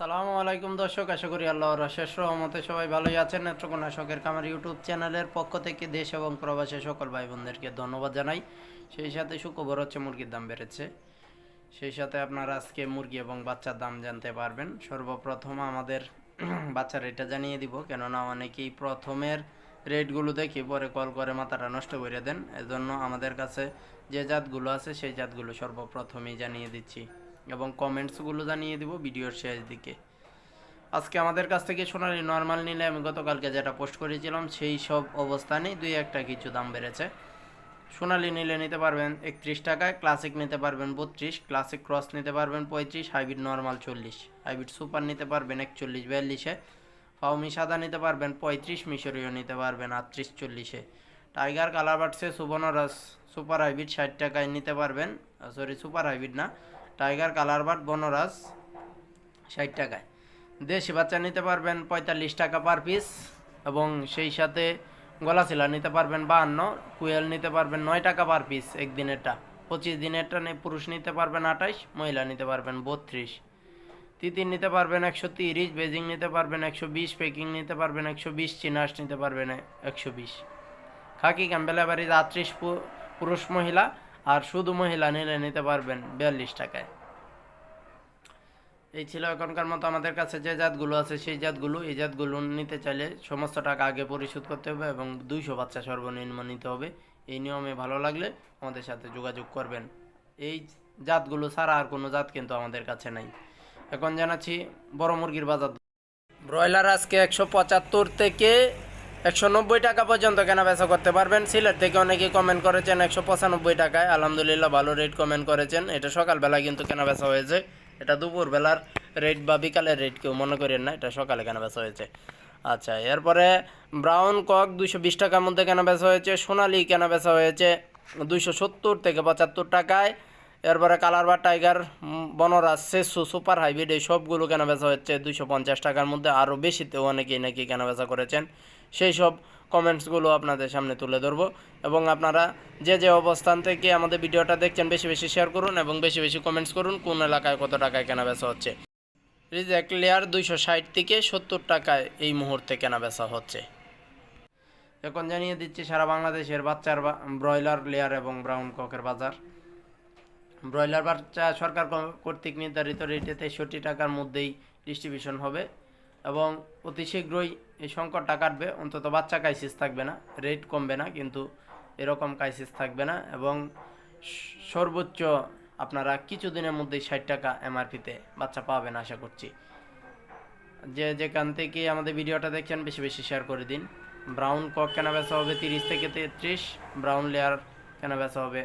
আসসালামু আলাইকুম দর্শক, আশা করি আল্লাহর শেষ রহমতে সবাই ভালোই আছেন। নেত্রকোনা শখের কামার ইউটিউব চ্যানেলের পক্ষ থেকে দেশ এবং প্রবাসী সকল ভাই বোনদেরকে ধন্যবাদ জানাই। সেই সাথে সুখবর হচ্ছে মুরগির দাম বেড়েছে। সেই সাথে আপনারা আজকে মুরগি এবং বাচ্চার দাম জানতে পারবেন। সর্বপ্রথম আমাদের বাচ্চার এটা জানিয়ে দিব, কেননা অনেকেই প্রথমের রেটগুলো দেখি পরে কল করে মাথাটা নষ্ট করে দেন। এজন্য আমাদের কাছে যে জাতগুলো আছে, সেই জাতগুলো সর্বপ্রথমেই জানিয়ে দিচ্ছি। এবং কমেন্টসগুলো জানিয়ে দিব ভিডিওর শেষ দিকে। আজকে আমাদের কাছ থেকে সোনালি নর্মাল নিলে আমি গতকালকে যেটা পোস্ট করেছিলাম, সেই সব অবস্থানেই দুই একটা কিছু দাম বেড়েছে। সোনালি নিলে নিতে পারবেন একত্রিশ টাকায় ক্লাসিক নিতে পারবেন বত্রিশ ক্লাসিক ক্রস নিতে পারবেন পঁয়ত্রিশ হাইব্রিড নর্মাল চল্লিশ। হাইব্রিড সুপার নিতে পারবেন একচল্লিশ, বিয়াল্লিশে। ফাউমি সাদা নিতে পারবেন পঁয়ত্রিশ, মিশরীয় নিতে পারবেন আটত্রিশ, চল্লিশে। টাইগার কালার বাটসে সুবর্ণরস সুপার হাইব্রিড ষাট টাকায় নিতে পারবেন সরি সুপার হাইব্রিড না টাইগার কালার বাট বনরাস ষাট টাকায়। দেশি বাচ্চা নিতে পারবেন পঁয়তাল্লিশ টাকা পার পিস এবং সেই সাথে গলাচিলা নিতে পারবেন বাহান্ন, কুয়েল নিতে পারবেন নয় টাকা পার পিস একদিনেরটা। পঁচিশ দিনেরটা পুরুষ নিতে পারবেন আঠাইশ মহিলা নিতে পারবেন বত্রিশ। তিতির নিতে পারবেন একশো তিরিশ, বেজিং নিতে পারবেন একশো বিশ, পেকিং নিতে পারবেন একশো বিশ, চিনাস নিতে পারবেন একশো বিশ। খাকি ক্যাম্বেলা বাড়ির আটত্রিশ পুরুষ মহিলা আর শুধু মহিলা নিলে নিতে পারবেন বিয়াল্লিশ টাকায়। এই ছিল এখনকার মতো আমাদের কাছে যে জাতগুলো আছে সেই জাতগুলো, এই জাতগুলো নিতে চাইলে সমস্ত টাকা আগে পরিশোধ করতে হবে এবং দুইশো বাচ্চা সর্বনিম্ন নিতে হবে। এই নিয়মে ভালো লাগলে আমাদের সাথে যোগাযোগ করবেন। এই জাতগুলো ছাড়া আর কোনো জাত কিন্তু আমাদের কাছে নাই। এখন জানাচ্ছি বড় মুরগির বাজার। ব্রয়লার আজকে একশো পঁচাত্তর থেকে একশো নব্বই টাকা পর্যন্ত কেনা বেচা করতে পারবেন। সিলেট থেকে অনেকে কমেন্ট করেছেন একশো পঁচানব্বই টাকায়। আলহামদুলিল্লাহ ভালো রেট কমেন্ট করেছেন। এটা সকালবেলা কিন্তু কেনা বেচা হয়েছে। এটা দুপুরবেলার রেট বা বিকালের রেট কেউ মনে করেন না, এটা সকালে কেনা বেচা হয়েছে। আচ্ছা এরপরে ব্রাউন কক দুইশো বিশ টাকার মধ্যে কেনা বেচা হয়েছে। সোনালি কেনা বেচা হয়েছে দুইশো সত্তর থেকে পঁচাত্তর টাকায়। এরপরে কালার বা টাইগার, বনরাজ, সেসু, সুপার হাইব্রিড, এই সবগুলো কেনা বেচা হচ্ছে দুইশো পঞ্চাশ টাকার মধ্যে। আরও বেশিতেও অনেকেই নাকি কেনা বেচা করেছেন। সেই সব কমেন্টসগুলো আপনাদের সামনে তুলে ধরবো। এবং আপনারা যে যে অবস্থান থেকে আমাদের ভিডিওটা দেখছেন, বেশি বেশি শেয়ার করুন এবং বেশি বেশি কমেন্টস করুন, কোন এলাকায় কত টাকায় কেনা বেচা হচ্ছে। রিজেক্ট লেয়ার দুইশো ষাট থেকে সত্তর টাকায় এই মুহূর্তে কেনা বেচা হচ্ছে। এখন জানিয়ে দিচ্ছি, সারা বাংলাদেশের বাচ্চার ব্রয়লার লেয়ার এবং ব্রাউন ককের বাজার। ব্রয়লার বাচ্চা সরকার কর্তৃক নির্ধারিত রেটে তেষট্টি টাকার মধ্যেই ডিস্ট্রিবিউশন হবে এবং অতি শীঘ্রই এই সংকটটা কাটবে, অন্তত বাচ্চা ক্রাইসিস থাকবে না রেট কমবে না, কিন্তু এরকম ক্রাইসিস থাকবে না এবং সর্বোচ্চ আপনারা কিছুদিনের মধ্যেই ষাট টাকা এমআরপিতে বাচ্চা পাবেন আশা করছি। যে যেখান থেকে আমাদের ভিডিওটা দেখছেন, বেশি বেশি শেয়ার করে দিন। ব্রাউন কক কেনা বেচা হবে তিরিশ থেকে তেত্রিশ ব্রাউন লেয়ার কেনা বেচা হবে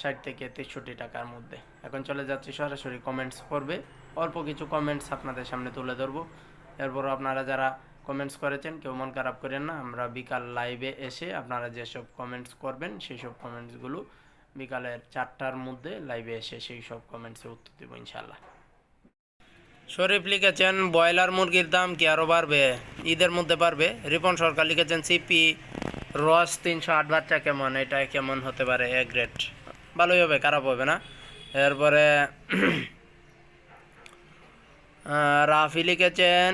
ষাট থেকে তেষট্টি টাকার মধ্যে। এখন চলে যাচ্ছি সরাসরি কমেন্টস করবে অল্প কিছু কমেন্টস আপনাদের সামনে তুলে ধরবো। এরপর আপনারা যারা কমেন্টস করেছেন, কেউ মন খারাপ করেন না, আমরা বিকাল লাইভে এসে আপনারা যেসব কমেন্টস করবেন সেই সব কমেন্টসগুলো বিকালের চারটার মধ্যে লাইভে এসে সেই সব কমেন্টসে উত্তর দেবো ইনশাল্লাহ শরীফ লিখেছেন, ব্রয়লার মুরগির দাম কি আরও বাড়বে? ঈদের মধ্যে বাড়বে? রিপন সরকার লিখেছেন সিপি রস তিনশো আট বাচ্চা কেমন? এটা কেমন হতে পারে? এ ভালোই হবে, খারাপ হবে না। এরপরে রাফি লিখেছেন,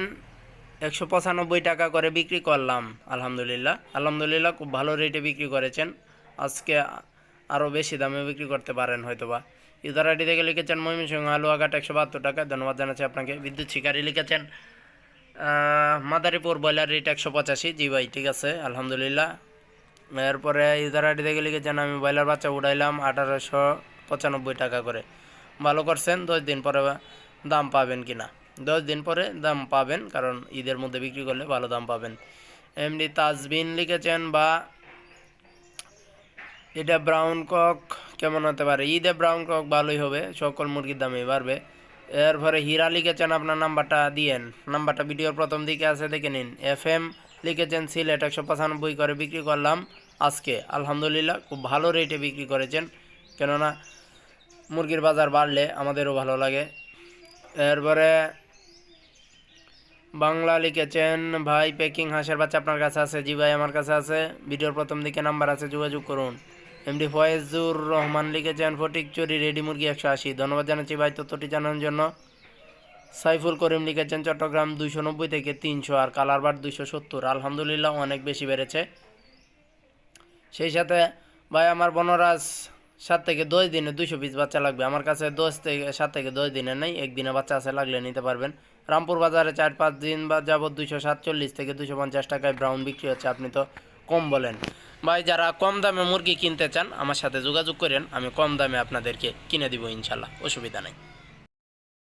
একশো পঁচানব্বই টাকা করে বিক্রি করলাম। আলহামদুলিল্লাহ। আলহামদুলিল্লাহ খুব ভালো রেটে বিক্রি করেছেন। আজকে আরও বেশি দামে বিক্রি করতে পারেন হয়তোবা। আইডি থেকে লিখেছেন, ময়মনসিংহ আলু আঘাট একশো বাহাত্তর টাকা। ধন্যবাদ জানাচ্ছি আপনাকে। বিদ্যুৎ শিকারী লিখেছেন মাদারীপুর ব্রয়লার রেট একশো পঁচাশি। জি ভাই, ঠিক আছে, আলহামদুলিল্লাহ। এরপরে আইডি থেকে লিখেছেন, আমি ব্রয়লার বাচ্চা উড়াইলাম আঠারোশো পঁচানব্বই টাকা করে। ভালো করছেন, দশ দিন পরে দাম পাবেন কি না দশ দিন পরে দাম পাবেন, কারণ ঈদের মধ্যে বিক্রি করলে ভালো দাম পাবেন। এমনি তাজবিন লিখেছেন বা এটা ব্রাউন কক কেমন হতে পারে? ঈদে ব্রাউন কক ভালোই হবে, সকল মুরগির দামই বাড়বে। এরপরে হীরা লিখেছেন, আপনার নাম্বারটা দিয়েন। নাম্বারটা ভিডিওর প্রথম দিকে আছে, দেখে নিন। এফ এম লিখেছেন, সিলেট একশো পঁচানব্বই করে বিক্রি করলাম আজকে। আলহামদুলিল্লাহ, খুব ভালো রেটে বিক্রি করেছেন। কেননা, মুরগির বাজার বাড়লে আমাদেরও ভালো লাগে। এরপরে বাংলা লিখেছেন, ভাই প্যাকিং হাঁসের বাচ্চা আপনার কাছে আছে, জি ভাই, আমার কাছে আছে। ভিডিওর প্রথম দিকে নাম্বার আছে, যোগাযোগ করুন। এমডি ফয়েজুর রহমান লিখেছেন, ফটিক চুরি, রেডি মুরগি একশো আশি। ধন্যবাদ জানাচ্ছি ভাই তথ্যটি জানানোর জন্য। সাইফুল করিম লিখেছেন, চট্টগ্রাম দুইশো নব্বই থেকে তিনশো আর কালারবার দুইশো সত্তর। আলহামদুলিল্লাহ অনেক বেশি বেড়েছে। সেই সাথে, ভাই, আমার বনরাজ সাত থেকে দশ দিনে দুশো পিস বাচ্চা লাগবে। আমার কাছে দশ থেকে সাত থেকে দশ দিনে নেই। একদিনে বাচ্চা আছে, লাগলে নিতে পারবেন। রামপুর বাজারে চার পাঁচ দিন বা যাবৎ দুশো সাতচল্লিশ থেকে দুশো পঞ্চাশ টাকায় ব্রাউন বিক্রি হচ্ছে, আপনি তো কম বলেন। ভাই, যারা কম দামে মুরগি কিনতে চান, আমার সাথে যোগাযোগ করেন, আমি কম দামে আপনাদেরকে কিনে দিব ইনশাল্লাহ, অসুবিধা নেই।